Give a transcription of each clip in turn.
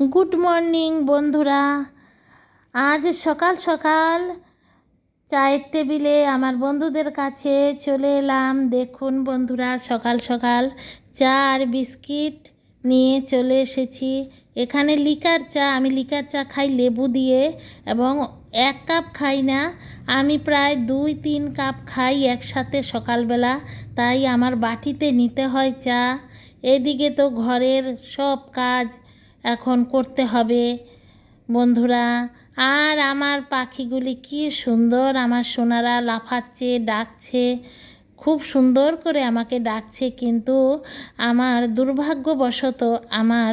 Good morning, বন্ধুরা। আজ সকাল সকাল চায়ের টেবিলে আমার বন্ধুদের কাছে চলে এলাম। দেখুন বন্ধুরা, সকাল সকাল চা আর বিস্কিট নিয়ে চলে এসেছি। এখানে লিকার চা, আমি লিকার চা খাই লেবু দিয়ে এবং এক কাপ খাই না। আমি প্রায় দুই, তিন কাপ খাই একসাথে সকালবেলা, তাই আমার বাটিতে নিতে হয় চা। এদিকে তো ঘরের সব কাজ এখন করতে হবে। বন্ধুরা, আর আমার পাখিগুলি কি সুন্দর আমার সোনারা লাফাচ্ছে, ডাকছে, খুব সুন্দর করে আমাকে ডাকছে, কিন্তু আমার দুর্ভাগ্যবশত আমার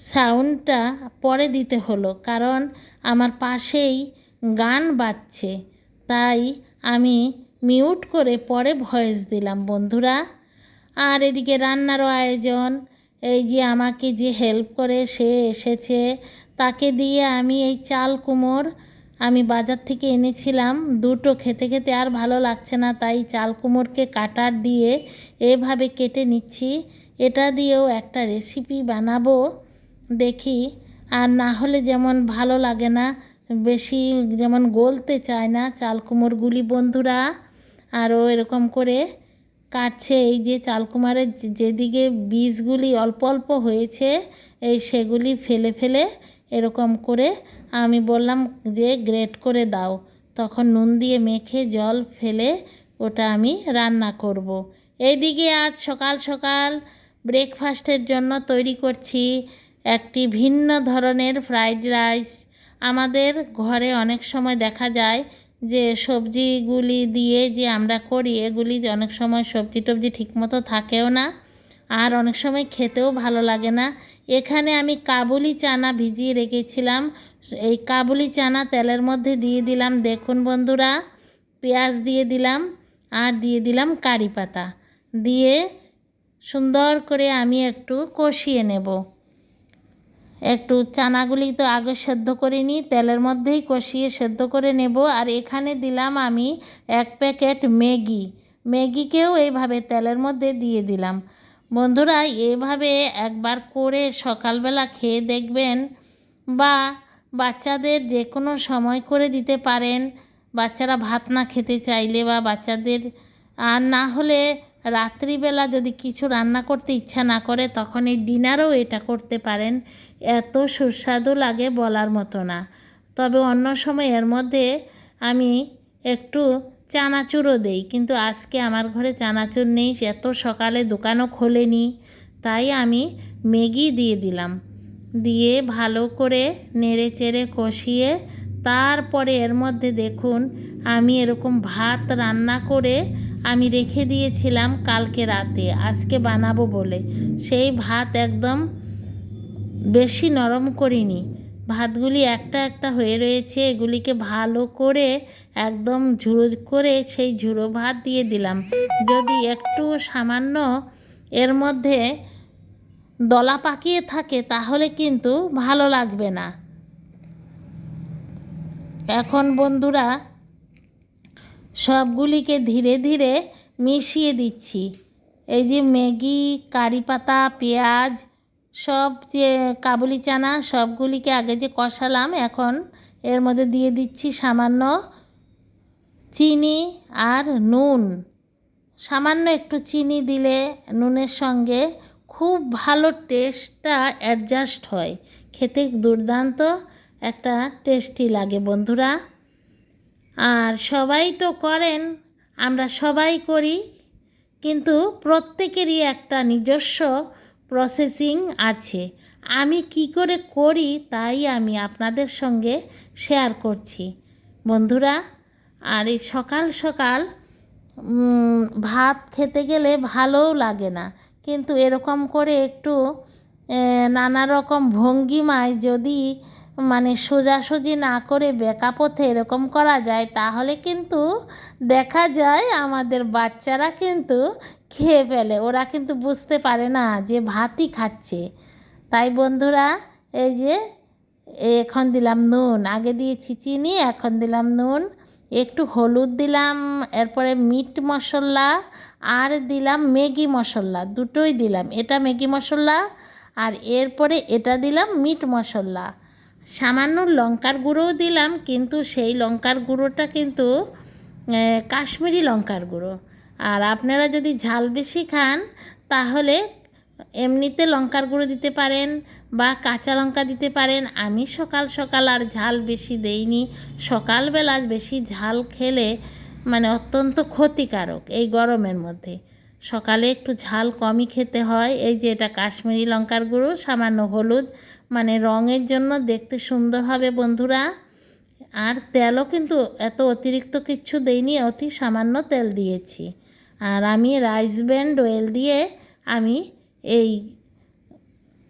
সাউন্ডটা পরে দিতে হলো, কারণ আমার পাশেই গান বাজছে। তাই আমি মিউট করে পরে ভয়েস দিলাম, বন্ধুরা। আর এদিকে রান্নারও আয়োজন এই যে আমাকে যে হেল্প করে সে এসেছে, তাকে দিয়ে আমি এই চাল কুমোর আমি বাজার থেকে এনেছিলাম। দুটো খেতে খেতে আর ভালো লাগছে না, তাই চাল কুমোরকে কাটার দিয়ে এভাবে কেটে নিচ্ছি। এটা দিয়েও একটা রেসিপি বানাবো, দেখি। আর না হলে যেমন ভালো লাগে না, বেশি যেমন গলতে চায় না চাল কুমোরগুলি বন্ধুরা। আরও এরকম করে কাটছে, এই যে চালকুমারের যেদিকে বীজগুলি অল্প অল্প হয়েছে, এই সেগুলি ফেলে ফেলে এরকম করে আমি বললাম যে, গ্রেট করে দাও তখন নুন দিয়ে মেখে জল ফেলে ওটা আমি রান্না করব। এইদিকে আজ সকাল সকাল ব্রেকফাস্টের জন্য তৈরি করছি একটি ভিন্ন ধরনের ফ্রাইড রাইস আমাদের ঘরে অনেক সময় দেখা যায় যে সবজিগুলি দিয়ে যে আমরা করি, এগুলি অনেক সময় সবজি টবজি ঠিকমতো থাকেও না আর অনেক সময় খেতেও ভালো লাগে না। এখানে আমি কাবুলি চানা ভিজিয়ে রেখেছিলাম। এই কাবুলি চানা তেলের মধ্যে দিয়ে দিলাম, দেখুন বন্ধুরা, পেঁয়াজ দিয়ে দিলাম আর দিয়ে দিলাম কারি পাতা। দিয়ে সুন্দর করে আমি একটু কষিয়ে নেব। একটু চানাগুলি তো আগে সেদ্ধ করে নিই, তেলের মধ্যেই কষিয়ে সেদ্ধ করে নেব। আর এখানে দিলাম আমি এক প্যাকেট ম্যাগি। ম্যাগিকেও এইভাবে তেলের মধ্যে দিয়ে দিলাম। বন্ধুরা, এভাবে একবার করে সকালবেলা খেয়ে দেখবেন বা বাচ্চাদের যে কোনো সময় করে দিতে পারেন। বাচ্চারা ভাত না খেতে চাইলে বা বাচ্চাদের আর না হলে রাত্রিবেলা যদি কিছু রান্না করতে ইচ্ছা না করে, তখন এই ডিনারও এটা করতে পারেন। এত সুস্বাদু লাগে বলার মতো না। তবে অন্য সময় এর মধ্যে আমি একটু চানাচুরও দেই, কিন্তু আজকে আমার ঘরে চানাচুর নেই, এত সকালে দোকানও খোলেনি, তাই আমি ম্যাগি দিয়ে দিলাম। দিয়ে ভালো করে নেড়ে চেড়ে কষিয়ে তারপরে এর মধ্যে দেখুন, আমি এরকম ভাত রান্না করে আমি রেখে দিয়েছিলাম কালকে রাতে, আজকে বানাবো বলে। সেই ভাত একদম বেশি নরম করিনি। ভাতগুলি একটা একটা হয়ে রয়েছে, এগুলিকে ভালো করে একদম ঝুড়ো করে সেই ঝুড়ো ভাত দিয়ে দিলাম। যদি একটু সামান্য এর মধ্যে দলা পাকিয়ে থাকে, তাহলে কিন্তু ভালো লাগবে না। এখন বন্ধুরা, সবগুলিকে ধীরে ধীরে মিশিয়ে দিচ্ছি। এই যে ম্যাগি, কারি পাতা, পেঁয়াজ সব যে কাবুলি চানা, সবগুলিকে আগে যে কষালাম, এখন এর মধ্যে দিয়ে দিচ্ছি সামান্য চিনি আর নুন। সামান্য একটু চিনি দিলে নুনের সঙ্গে খুব ভালো টেস্টটা অ্যাডজাস্ট হয়। খেতে দুর্দান্ত একটা টেস্টি লাগে বন্ধুরা। আর সবাই তো করেন, আমরা সবাই করি, কিন্তু প্রত্যেকেরই একটা নিজস্ব প্রসেসিং আছে। আমি কি করে করি তাই আমি আপনাদের সঙ্গে শেয়ার করছি। বন্ধুরা, আর এই সকাল সকাল ভাত খেতে গেলে ভালোও লাগে না। কিন্তু এরকম করে একটু নানা রকম ভঙ্গিমায় যদি মানে সোজাসুজি না করে বেঁকা পথে এরকম করা যায়, তাহলে কিন্তু দেখা যায় আমাদের বাচ্চারা কিন্তু খেয়ে ফেলে। ওরা কিন্তু বুঝতে পারে না যে ভাতই খাচ্ছে। তাই বন্ধুরা, এই যে, এখন দিলাম নুন, আগে দিয়েছি চিনি, এখন দিলাম নুন, একটু হলুদ দিলাম, এরপরে মিট মশলা আর দিলাম ম্যাগি মশলা, দুটোই দিলাম। এটা ম্যাগি মশলা আর এরপরে এটা দিলাম মিট মশলা। সামান্য লঙ্কার গুঁড়োও দিলাম, কিন্তু সেই লঙ্কার গুঁড়োটা কিন্তু কাশ্মীরি লঙ্কার গুঁড়ো। আর আপনারা যদি ঝাল বেশি খান, তাহলে এমনিতে লঙ্কার গুঁড়ো দিতে পারেন বা কাঁচা লঙ্কা দিতে পারেন। আমি সকাল সকাল আর ঝাল বেশি দেইনি। সকালবেলা বেশি ঝাল খেলে মানে অত্যন্ত ক্ষতিকারক এই গরমের মধ্যে। সকালে একটু ঝাল কমই খেতে হয়। এই যে এটা কাশ্মীরি লঙ্কার গুঁড়ো, সামান্য হলুদ মানে রঙের জন্য দেখতে সুন্দর হবে বন্ধুরা। আর তেলও কিন্তু এত অতিরিক্ত কিচ্ছু দেইনি, অতি সামান্য তেল দিয়েছি। আর আমি রাইস ব্যান্ড অয়েল দিয়ে আমি এই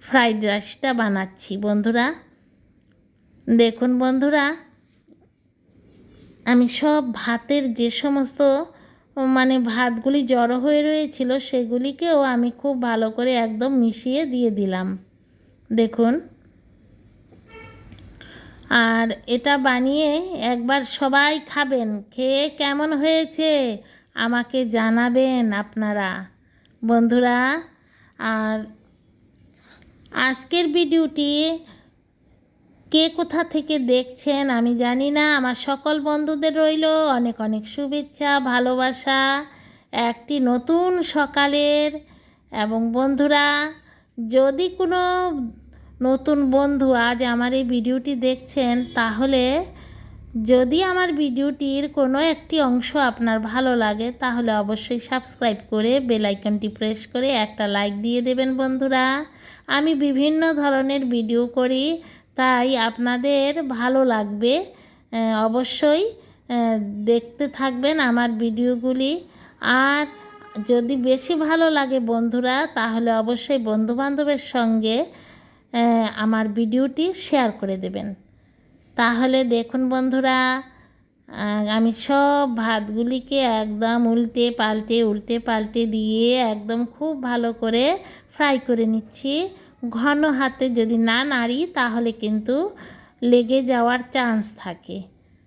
ফ্রাইড রাইসটা বানাচ্ছি বন্ধুরা। দেখুন বন্ধুরা, আমি সব ভাতের যে সমস্ত মানে ভাতগুলি জড়ো হয়ে রয়েছিল সেগুলিকেও আমি খুব ভালো করে একদম মিশিয়ে দিয়ে দিলাম। দেখুন আর এটা বানিয়ে একবার সবাই খাবেন। খেয়ে কেমন হয়েছে? আমাকে জানাবেন আপনারা। বন্ধুরা, আর আজকের ভিডিওটি কে কোথা থেকে দেখছেন আমি জানি না। আমার সকল বন্ধুদের রইল অনেক অনেক শুভেচ্ছা, ভালোবাসা, একটি নতুন সকালের। এবং বন্ধুরা, যদি কোনো নতুন বন্ধু আজ আমার এই ভিডিওটি দেখছেন, তাহলে যদি আমার ভিডিওটির কোনো একটি অংশ আপনার ভালো লাগে, তাহলে অবশ্যই সাবস্ক্রাইব করে বেল আইকনটি প্রেস করে একটা লাইক দিয়ে দেবেন বন্ধুরা। আমি বিভিন্ন ধরনের ভিডিও করি, তাই আপনাদের ভালো লাগবে অবশ্যই দেখতে থাকবেন আমার ভিডিওগুলি। আর যদি বেশি ভালো লাগে বন্ধুরা, তাহলে অবশ্যই বন্ধুবান্ধবের সঙ্গে আমার ভিডিওটি শেয়ার করে দেবেন। তাহলে দেখুন বন্ধুরা আমি সব ভাতগুলিকে একদম উল্টে পাল্টে উল্টে পাল্টে দিয়ে একদম খুব ভালো করে ফ্রাই করে নিচ্ছি। ঘন হাতে যদি না নাড়ি, তাহলে কিন্তু লেগে যাওয়ার চান্স থাকে।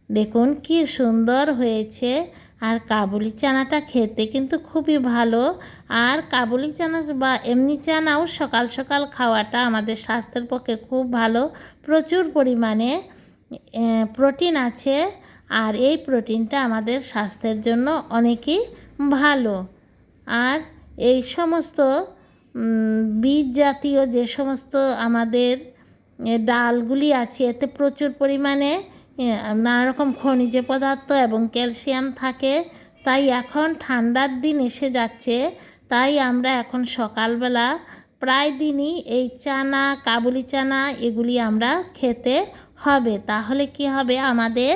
দেখুন কি সুন্দর হয়েছে। আর কাবুলি চানাটা খেতে কিন্তু খুবই ভালো। আর কাবুলি চানা বা এমনি চানাও সকাল সকাল খাওয়াটা আমাদের স্বাস্থ্যের পক্ষে খুব ভালো। প্রচুর পরিমাণে প্রোটিন আছে। আর এই প্রোটিনটা আমাদের স্বাস্থ্যের জন্য অনেকই ভালো। আর এই সমস্ত বীজ জাতীয় যে সমস্ত আমাদের ডালগুলি আছে, এতে প্রচুর পরিমাণে নানা রকম খনিজ পদার্থ এবং ক্যালসিয়াম থাকে, তাই এখন ঠান্ডার দিন এসে যাচ্ছে, তাই আমরা এখন সকালবেলা প্রায় দিনই এই চানা, কাবুলি চানা এগুলি আমরা খেতে হবে। তাহলে কি হবে? আমাদের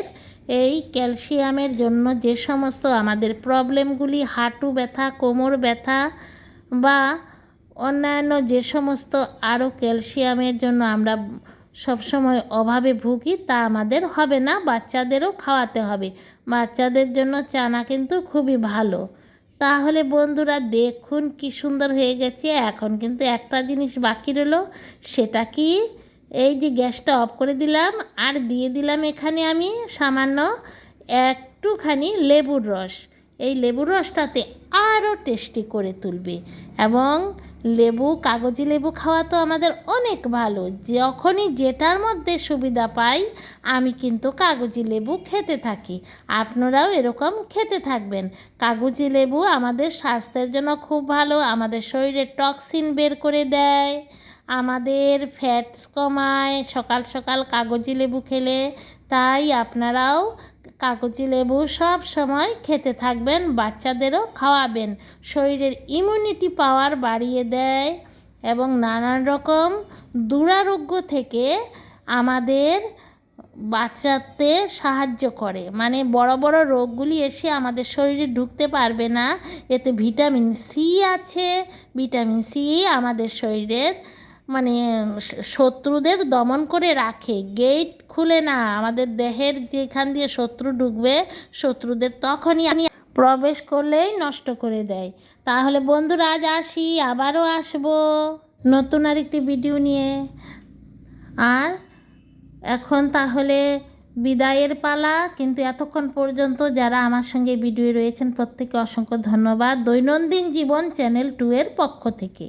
এই ক্যালসিয়ামের জন্য যে সমস্ত আমাদের প্রবলেমগুলি, হাঁটু ব্যথা, কোমর ব্যথা বা অন্যান্য যে সমস্ত আরও ক্যালসিয়ামের জন্য আমরা সবসময় অভাবে ভুগি তা আমাদের হবে না, বাচ্চাদেরও খাওয়াতে হবে। বাচ্চাদের জন্য চানা কিন্তু খুবই ভালো। তাহলে বন্ধুরা দেখুন কি সুন্দর হয়ে গেছে। এখন কিন্তু একটা জিনিস বাকি রইল, সেটা কি? এই যে গ্যাসটা অফ করে দিলাম আর দিয়ে দিলাম এখানে আমি সামান্য একটুখানি লেবুর রস। এই লেবুর রসটাতে আরও টেস্টি করে তুলবে এবং লেবু, কাগজি লেবু খাওয়া তো আমাদের অনেক ভালো। যখনই যেটার মধ্যে সুবিধা পাই, আমি কিন্তু কাগজি লেবু খেতে থাকি। আপনারাও এরকম খেতে থাকবেন। কাগজি লেবু আমাদের স্বাস্থ্যের জন্য খুব ভালো, আমাদের শরীরে টক্সিন বের করে দেয়, আমাদের ফ্যাটস কমায়। সকাল সকাল কাগজি লেবু খেলে তাই আপনারাও কাগজি লেবু সব সময় খেতে থাকবেন, বাচ্চাদেরও খাওয়াবেন। শরীরের ইমিউনিটি পাওয়ার বাড়িয়ে দেয় এবং নানান রকম দুরারোগ্য থেকে আমাদের বাঁচাতে সাহায্য করে। মানে বড় বড় রোগগুলি এসে আমাদের শরীরে ঢুকতে পারবে না। এতে ভিটামিন সি আছে। ভিটামিন সি আমাদের শরীরের মানে শত্রুদের দমন করে রাখে। গেট খুলে না। আমাদের দেহের যেখান দিয়ে শত্রু ঢুকবে, শত্রুদের তখনই প্রবেশ করলেই নষ্ট করে দেয়। তাহলে বন্ধুরা, আজ আসি, আবারও আসব নতুন আরেকটি ভিডিও নিয়ে। আর এখন তাহলে বিদায়ের পালা। কিন্তু এতক্ষণ পর্যন্ত যারা আমার সঙ্গে ভিডিও রয়েছেন প্রত্যেকে অসংখ্য ধন্যবাদ। দৈনন্দিন জীবন চ্যানেল টু এর পক্ষ থেকে।